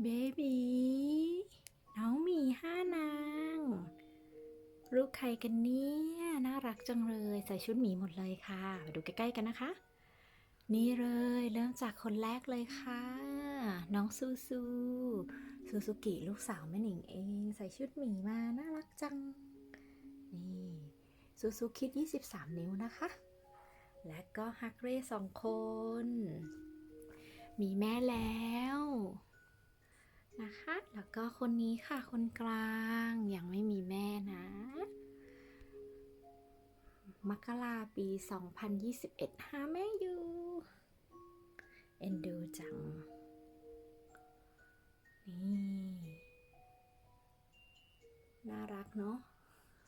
เบบีน้องมีห้านาง ลูกใครกันเนี่ยน่ารักจังเลยใส่ชุดหมีหมดเลยค่ะมาดูใกล้ๆกันนะคะ นี่เลยเริ่มจากคนแรกเลยค่ะ น้องซูซูซูซูกิลูกสาวแม่หนิงเอง ใส่ชุดหมีมาน่ารักจัง นี่ซูซูคิด 23 นิ้วนะคะ และก็ฮักเร่สองคน มีแม่แล้ว นะคะ แล้วก็คนนี้ค่ะ คนกลางยังไม่มีแม่นะ มกราปี 2021 หาแม่อยู่ เอ็นดูจัง นี่ น่ารักเนาะ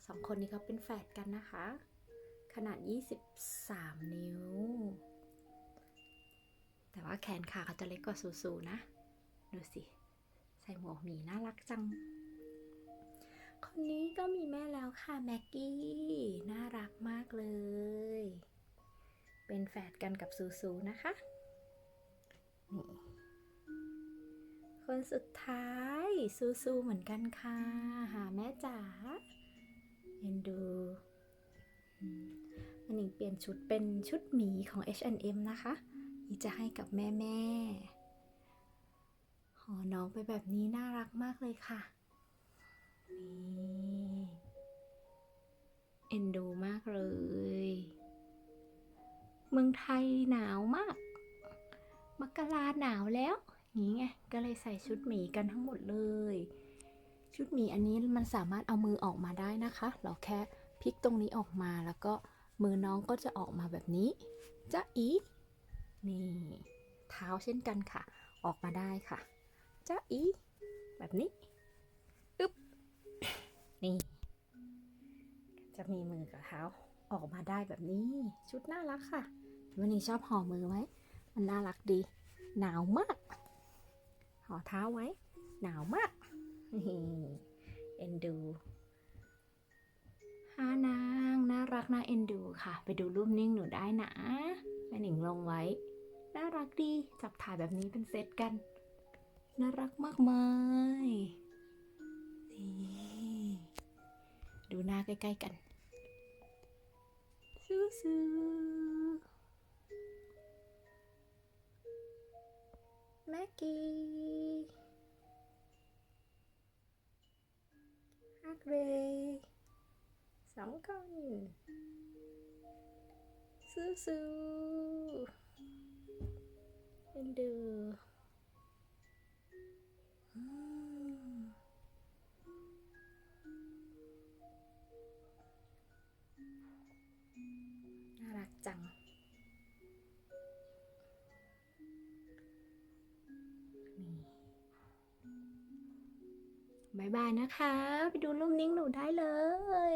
สองคนนี้เขาเป็นแฝดกันนะคะ ขนาด 23 นิ้ว แต่ว่าแขนขาเขาจะเล็กกว่าซูซูนะ ดูสิ ใส่หมวกหมีน่ารักจัง คนนี้ก็มีแม่แล้วค่ะ แม็กกี้ น่ารักมากเลย เป็นแฝดกันกับซูซูนะคะนี่คนสุดท้ายซูซูเหมือนกันค่ะ หาแม่จ๋าเอ็นดูมันนิงเปลี่ยนชุดเป็นชุดหมีของ H&M นะคะนี่จะให้กับแม่แม่ ห่อน้องไปแบบนี้น่ารักมากเลยค่ะ นี่เอ็นดูมากเลย เมืองไทยหนาวมาก มกราหนาวแล้วงนี้ไง ก็เลยใส่ชุดหมีกันทั้งหมดเลย ชุดหมีอันนี้มันสามารถเอามือออกมาได้นะคะ เราแค่พลิกตรงนี้ออกมาแล้วก็มือน้องก็จะออกมาแบบนี้จะอี นี่ เท้าเช่นกันค่ะ ออกมาได้ค่ะ จะอี แบบนี้อึ๊บ นี่ จะมีมือกับเท้าออกมาได้แบบนี้ ชุดน่ารักค่ะ วันนี้ชอบห่อมือไว้ มันน่ารักดี หนาวมาก ห่อเท้าไว้ หนาวมาก เอ็นดูฮานางน่ารักน่าเอ็นดูค่ะ ไปดูรูปนิ่งหนูได้นะแม่หนิงลงไว้ น่ารักดี จับถ่ายแบบนี้เป็นเซตกัน น่ารักมากมายนี่ดูหน้าใกล้ๆกันซูซูแม็กกี้ฮักเรย์สองคนซูซูเอ็นดู บายบายนะคะ ไปดูรูปนิ่งหนูได้เลย